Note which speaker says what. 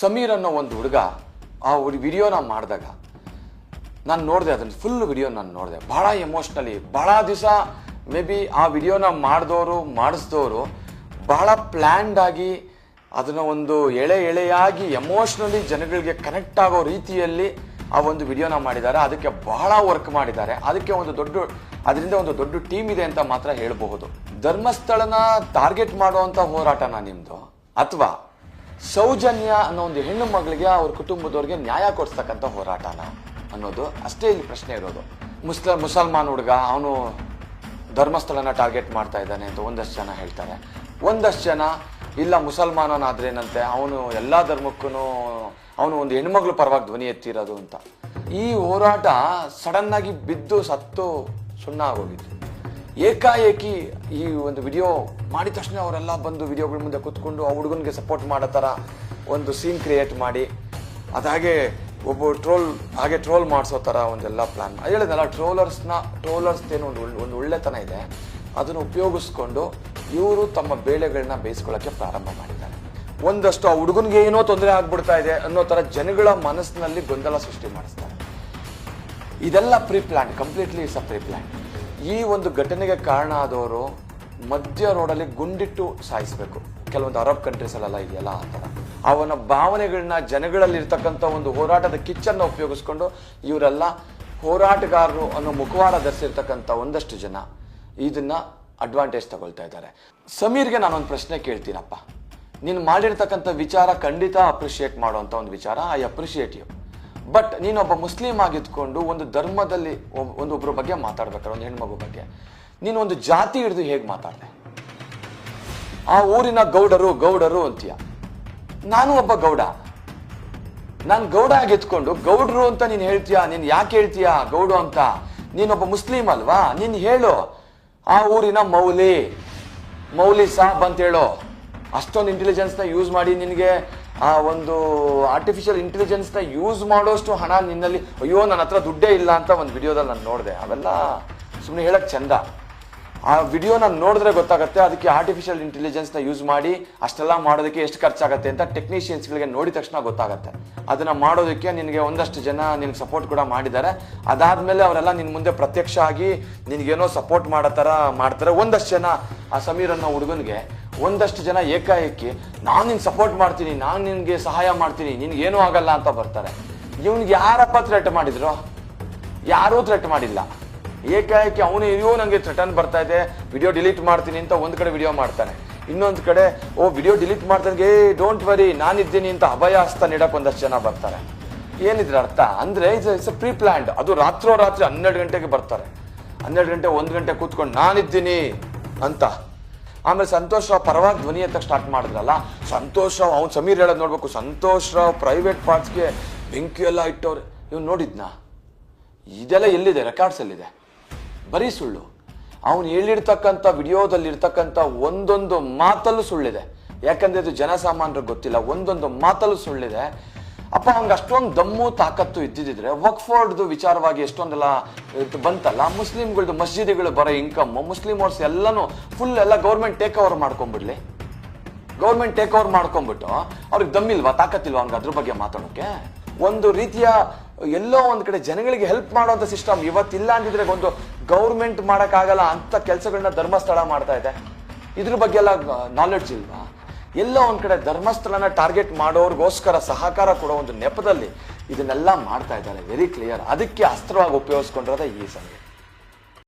Speaker 1: ಸಮೀರ್ ಅನ್ನೋ ಒಂದು ಹುಡುಗ ಆ ವಿಡಿಯೋನ ಮಾಡಿದಾಗ ನಾನು ನೋಡಿದೆ ಅದನ್ನು ಫುಲ್ ವಿಡಿಯೋ ನಾನು ನೋಡಿದೆ. ಭಾಳ ಎಮೋಷ್ನಲಿ ಭಾಳ ದಿವಸ ಮೇ ಬಿ ಆ ವಿಡಿಯೋನ ಮಾಡಿದವರು ಮಾಡಿಸಿದವರು ಬಹಳ ಪ್ಲ್ಯಾಂಡ್ ಆಗಿ ಅದನ್ನ ಒಂದು ಎಳೆ ಎಳೆಯಾಗಿ ಎಮೋಷ್ನಲಿ ಜನಗಳಿಗೆ ಕನೆಕ್ಟ್ ಆಗೋ ರೀತಿಯಲ್ಲಿ ಆ ಒಂದು ವಿಡಿಯೋನ ಮಾಡಿದ್ದಾರೆ. ಅದಕ್ಕೆ ಬಹಳ ವರ್ಕ್ ಮಾಡಿದ್ದಾರೆ. ಅದಕ್ಕೆ ಒಂದು ದೊಡ್ಡ, ಅದರಿಂದ ಒಂದು ದೊಡ್ಡ ಟೀಮ್ ಇದೆ ಅಂತ ಮಾತ್ರ ಹೇಳಬಹುದು. ಧರ್ಮಸ್ಥಳನ ಟಾರ್ಗೆಟ್ ಮಾಡುವಂಥ ಹೋರಾಟನ ನಿಮ್ಮದು ಅಥವಾ ಸೌಜನ್ಯ ಅನ್ನೋ ಒಂದು ಹೆಣ್ಣು ಮಗಳಿಗೆ ಅವ್ರ ಕುಟುಂಬದವ್ರಿಗೆ ನ್ಯಾಯ ಕೊಡಿಸ್ತಕ್ಕಂಥ ಹೋರಾಟನ ಅನ್ನೋದು ಅಷ್ಟೇ ಇಲ್ಲಿ ಪ್ರಶ್ನೆ ಇರೋದು. ಮುಸ್ಲ, ಮುಸಲ್ಮಾನ್ ಹುಡುಗ, ಅವನು ಧರ್ಮಸ್ಥಳನ ಟಾರ್ಗೆಟ್ ಮಾಡ್ತಾ ಇದ್ದಾನೆ ಅಂತ ಒಂದಷ್ಟು ಜನ ಹೇಳ್ತಾರೆ. ಒಂದಷ್ಟು ಜನ, ಇಲ್ಲ ಮುಸಲ್ಮಾನನಾದ್ರೇನಂತೆ ಅವನು ಎಲ್ಲ ಧರ್ಮಕ್ಕೂ ಅವನು ಒಂದು ಹೆಣ್ಮಗಳು ಪರವಾಗಿ ಧ್ವನಿ ಎತ್ತಿರೋದು ಅಂತ. ಈ ಹೋರಾಟ ಸಡನ್ನಾಗಿ ಬಿದ್ದು ಸತ್ತು ಸುಣ್ಣ ಆಗೋಗಿತ್ತು. ಏಕಾಏಕಿ ಈ ಒಂದು ವಿಡಿಯೋ ಮಾಡಿದ ತಕ್ಷಣ ಅವರೆಲ್ಲ ಬಂದು ವಿಡಿಯೋಗಳ ಮುಂದೆ ಕೂತ್ಕೊಂಡು ಆ ಹುಡುಗನಿಗೆ ಸಪೋರ್ಟ್ ಮಾಡೋ ಥರ ಒಂದು ಸೀನ್ ಕ್ರಿಯೇಟ್ ಮಾಡಿ, ಅದಾಗೆ ಒಬ್ಬ ಟ್ರೋಲ್ ಹಾಗೆ ಟ್ರೋಲ್ ಮಾಡಿಸೋ ಥರ ಒಂದೆಲ್ಲ ಪ್ಲಾನ್ ಹೇಳಿದ್ನಲ್ಲ ಟ್ರೋಲರ್ಸ್ನ ಟ್ರೋಲರ್ಸ್ ಏನು ಒಂದು ಒಂದು ಒಳ್ಳೆತನ ಇದೆ. ಅದನ್ನು ಉಪಯೋಗಿಸ್ಕೊಂಡು ಇವರು ತಮ್ಮ ಬೇಳೆಗಳನ್ನ ಬೇಯಿಸ್ಕೊಳ್ಳೋಕ್ಕೆ ಪ್ರಾರಂಭ ಮಾಡಿದ್ದಾರೆ. ಒಂದಷ್ಟು ಆ ಹುಡುಗನಿಗೆ ಏನೋ ತೊಂದರೆ ಆಗ್ಬಿಡ್ತಾ ಇದೆ ಅನ್ನೋ ಥರ ಜನಗಳ ಮನಸ್ಸಿನಲ್ಲಿ ಗೊಂದಲ ಸೃಷ್ಟಿ ಮಾಡಿಸ್ತಾರೆ. ಇದೆಲ್ಲ pre plan completely it's a pre plan ಈ ಒಂದು ಘಟನೆಗೆ ಕಾರಣ ಆದವರು ಮಧ್ಯ ರೋಡಲ್ಲಿ ಗುಂಡಿಟ್ಟು ಸಾಯಿಸಬೇಕು. ಕೆಲವೊಂದು ಅರಬ್ ಕಂಟ್ರೀಸಲ್ಲೆಲ್ಲ ಇದೆಯಲ್ಲ ಆ ಥರ. ಅವನ ಭಾವನೆಗಳನ್ನ ಜನಗಳಲ್ಲಿ ಇರ್ತಕ್ಕಂಥ ಒಂದು ಹೋರಾಟದ ಕಿಚ್ಚನ್ನು ಉಪಯೋಗಿಸ್ಕೊಂಡು ಇವರೆಲ್ಲ ಹೋರಾಟಗಾರರು ಅನ್ನೋ ಮುಖವಾಡ ಧರಿಸಿರ್ತಕ್ಕಂಥ ಒಂದಷ್ಟು ಜನ ಇದನ್ನ ಅಡ್ವಾಂಟೇಜ್ ತಗೊಳ್ತಾ ಇದ್ದಾರೆ. ಸಮೀರ್ಗೆ ನಾನೊಂದು ಪ್ರಶ್ನೆ ಕೇಳ್ತೀನಪ್ಪ. ನೀನು ಮಾಡಿರ್ತಕ್ಕಂಥ ವಿಚಾರ ಖಂಡಿತ ಅಪ್ರಿಷಿಯೇಟ್ ಮಾಡುವಂಥ ಒಂದು ವಿಚಾರ ಐ ಅಪ್ರಿಷಿಯೇಟ್ ಯು ಬಟ್ ನೀನೊಬ್ಬ ಮುಸ್ಲಿಂ ಆಗಿದ್ಕೊಂಡು ಒಂದು ಧರ್ಮದಲ್ಲಿ ಒಂದು ಒಬ್ಬರ ಬಗ್ಗೆ ಮಾತಾಡ್ಬೇಕಾರೆ ಒಂದು ಹೆಣ್ಮಗು ಬಗ್ಗೆ. ನೀನು ಒಂದು ಜಾತಿ ಹಿಡಿದು ಹೇಗೆ ಮಾತಾಡಿದೆ? ಆ ಊರಿನ ಗೌಡರು ಗೌಡರು ಅಂತೀಯ. ನಾನು ಒಬ್ಬ ಗೌಡ. ನಾನು ಗೌಡ ಆಗಿದ್ಕೊಂಡು ಗೌಡರು ಅಂತ ನೀನು ಹೇಳ್ತೀಯಾ, ನೀನು ಯಾಕೆ ಹೇಳ್ತೀಯಾ ಗೌಡು ಅಂತ? ನೀನೊಬ್ಬ ಮುಸ್ಲಿಂ ಅಲ್ವಾ? ನೀನು ಹೇಳು. ಆ ಊರಿನ ಮೌಲಿ ಮೌಲಿ ಸಾಬ್ ಅಂತ ಹೇಳೋ. ಅಷ್ಟೊಂದು ಇಂಟೆಲಿಜೆನ್ಸ್ನ ಯೂಸ್ ಮಾಡಿ ನಿನಗೆ ಆ ಒಂದು ಆರ್ಟಿಫಿಷಿಯಲ್ ಇಂಟೆಲಿಜೆನ್ಸ್ನ ಯೂಸ್ ಮಾಡೋಷ್ಟು ಹಣ ನಿನ್ನಲ್ಲಿ, ಅಯ್ಯೋ, ನನ್ನ ಹತ್ರ ದುಡ್ಡೇ ಇಲ್ಲ ಅಂತ ಒಂದು ವಿಡಿಯೋದಲ್ಲಿ ನಾನು ನೋಡಿದೆ. ಅವೆಲ್ಲ ಸುಮ್ಮನೆ ಹೇಳಕ್ ಚಂದ. ಆ ವಿಡಿಯೋ ನಾನು ನೋಡಿದ್ರೆ ಗೊತ್ತಾಗುತ್ತೆ, ಅದಕ್ಕೆ ಆರ್ಟಿಫಿಷಿಯಲ್ ಇಂಟೆಲಿಜೆನ್ಸ್ನ ಯೂಸ್ ಮಾಡಿ, ಅಷ್ಟೆಲ್ಲ ಮಾಡೋದಕ್ಕೆ ಎಷ್ಟು ಖರ್ಚಾಗುತ್ತೆ ಅಂತ ಟೆಕ್ನಿಷಿಯನ್ಸ್ಗಳಿಗೆ ನೋಡಿದ ತಕ್ಷಣ ಗೊತ್ತಾಗುತ್ತೆ. ಅದನ್ನ ಮಾಡೋದಕ್ಕೆ ನಿನಗೆ ಒಂದಷ್ಟು ಜನ ನಿನಗೆ ಸಪೋರ್ಟ್ ಕೂಡ ಮಾಡಿದ್ದಾರೆ. ಅದಾದಮೇಲೆ ಅವರೆಲ್ಲ ನಿನ್ನ ಮುಂದೆ ಪ್ರತ್ಯಕ್ಷ ಆಗಿ ನಿನಗೇನೋ ಸಪೋರ್ಟ್ ಮಾಡೋ ಥರ ಮಾಡ್ತಾರೆ. ಒಂದಷ್ಟು ಜನ ಆ ಸಮೀರ್ ಅನ್ನೋ ಹುಡುಗನಿಗೆ ಒಂದಷ್ಟು ಜನ ಏಕಾಏಕಿ, ನಾನು ನಿನ್ ಸಪೋರ್ಟ್ ಮಾಡ್ತೀನಿ, ನಾನು ನಿನಗೆ ಸಹಾಯ ಮಾಡ್ತೀನಿ, ನಿನ್ಗೇನೂ ಆಗಲ್ಲ ಅಂತ ಬರ್ತಾರೆ. ಇವ್ನಿಗೆ ಯಾರಪ್ಪ ಥ್ರೆಟ್ ಮಾಡಿದ್ರು? ಯಾರೂ ಥ್ರೆಟ್ ಮಾಡಿಲ್ಲ. ಏಕಾಏಕಿ ಅವನು ಅಯ್ಯೋ ನನಗೆ ಥ್ರೆಟನ್ ಬರ್ತಾ ಇದೆ ವಿಡಿಯೋ ಡಿಲೀಟ್ ಮಾಡ್ತೀನಿ ಅಂತ ಒಂದು ಕಡೆ ವಿಡಿಯೋ ಮಾಡ್ತಾನೆ. ಇನ್ನೊಂದು ಕಡೆ, ಓ ವಿಡಿಯೋ ಡಿಲೀಟ್ ಮಾಡ್ತಾನೆ ಏ ಡೋಂಟ್ ವರಿ ನಾನಿದ್ದೀನಿ ಅಂತ ಅಭಯ ಹಸ್ತ ನೀಡಕ್ಕೆ ಒಂದಷ್ಟು ಜನ ಬರ್ತಾರೆ. ಏನಿದ್ರ ಅರ್ಥ? ಅಂದ್ರೆ ಇಟ್ಸ್ ಪ್ರೀ ಪ್ಲಾನ್ಡ್ ಅದು ರಾತ್ರೋ ರಾತ್ರಿ ಹನ್ನೆರಡು ಗಂಟೆಗೆ ಬರ್ತಾರೆ. ಹನ್ನೆರಡು ಗಂಟೆ, ಒಂದು ಗಂಟೆ ಕೂತ್ಕೊಂಡು, ನಾನಿದ್ದೀನಿ ಅಂತ. ಆಮೇಲೆ ಸಂತೋಷ್ ರಾವ್ ಪರವಾಗಿ ಧ್ವನಿ ಅಂತ ಸ್ಟಾರ್ಟ್ ಮಾಡಿದ್ರಲ್ಲ, ಸಂತೋಷ್ ರಾವ್, ಅವ್ನು ಸಮೀರ್ ಹೇಳೋದು ನೋಡ್ಬೇಕು. ಸಂತೋಷ್ ರಾವ್ ಪ್ರೈವೇಟ್ ಪಾರ್ಟ್ಸ್ಗೆ ಬೆಂಕಿ ಎಲ್ಲ ಇಟ್ಟವ್ರೆ. ಇವ್ನು ನೋಡಿದ್ನಾ? ಇದೆಲ್ಲ ಎಲ್ಲಿದೆ? ರೆಕಾರ್ಡ್ಸ್ ಎಲ್ಲಿದೆ ಬರೀ ಸುಳ್ಳು. ಅವನು ಹೇಳಿರ್ತಕ್ಕಂಥ ವಿಡಿಯೋದಲ್ಲಿ ಇರ್ತಕ್ಕಂಥ ಒಂದೊಂದು ಮಾತಲ್ಲೂ ಸುಳ್ಳಿದೆ. ಯಾಕಂದ್ರೆ ಇದು ಜನಸಾಮಾನ್ಯರಿಗೆ ಗೊತ್ತಿಲ್ಲ. ಒಂದೊಂದು ಮಾತಲ್ಲೂ ಸುಳ್ಳಿದೆ. ಅಪ್ಪ, ಅವ್ನಿಗೆ ಅಷ್ಟೊಂದು ದಮ್ಮು, ತಾಕತ್ತು ಇದ್ದಿದ್ರೆ ವಕ್ಫೋರ್ಡ್ದು ವಿಚಾರವಾಗಿ ಎಷ್ಟೊಂದೆಲ್ಲ ಬಂತಲ್ಲ ಮುಸ್ಲಿಮ್ಗಳದ್ದು ಮಸ್ಜಿದಿಗಳು ಬರೋ ಇನ್ಕಮ್ ಮುಸ್ಲಿಮ್ ವರ್ಸ್ ಎಲ್ಲನೂ ಫುಲ್ ಎಲ್ಲ ಗೌರ್ಮೆಂಟ್ ಟೇಕ್ ಓವರ್ ಮಾಡ್ಕೊಂಡ್ಬಿಡ್ಲಿ ಗೌರ್ಮೆಂಟ್ ಟೇಕ್ ಓವರ್ ಮಾಡ್ಕೊಂಡ್ಬಿಟ್ಟು ಅವ್ರಿಗೆ ದಮ್ಮಿಲ್ವಾ, ತಾಕತ್ತಿಲ್ವಾ ಅವ್ನಿಗೆ ಅದ್ರ ಬಗ್ಗೆ ಮಾತಾಡೋಕೆ? ಒಂದು ರೀತಿಯ ಎಲ್ಲೋ ಒಂದು ಕಡೆ ಜನಗಳಿಗೆ ಹೆಲ್ಪ್ ಮಾಡುವಂತ ಸಿಸ್ಟಮ್ ಇವತ್ತಿಲ್ಲ ಅಂದಿದ್ರೆ ಒಂದು ಗೌರ್ಮೆಂಟ್ ಮಾಡೋಕ್ಕಾಗಲ್ಲ ಅಂತ ಕೆಲಸಗಳನ್ನ ಧರ್ಮಸ್ಥಳ ಮಾಡ್ತಾ ಇದೆ. ಇದ್ರ ಬಗ್ಗೆ ಎಲ್ಲ ನಾಲೆಡ್ಜ್ ಇಲ್ವಾ? ಎಲ್ಲೋ ಒಂದು ಕಡೆ ಧರ್ಮಸ್ಥಳನ ಟಾರ್ಗೆಟ್ ಮಾಡೋರಿಗೋಸ್ಕರ ಸಹಕಾರ ಕೊಡೋ ಒಂದು ನೆಪದಲ್ಲಿ ಇದನ್ನೆಲ್ಲ ಮಾಡ್ತಾ ಇದ್ದಾರೆ. ವೆರಿ ಕ್ಲಿಯರ್ ಅದಕ್ಕೆ ಅಸ್ತ್ರವಾಗಿ ಉಪಯೋಗಿಸ್ಕೊಂಡಿರೋದೇ ಈ ಸಂಘಟನೆ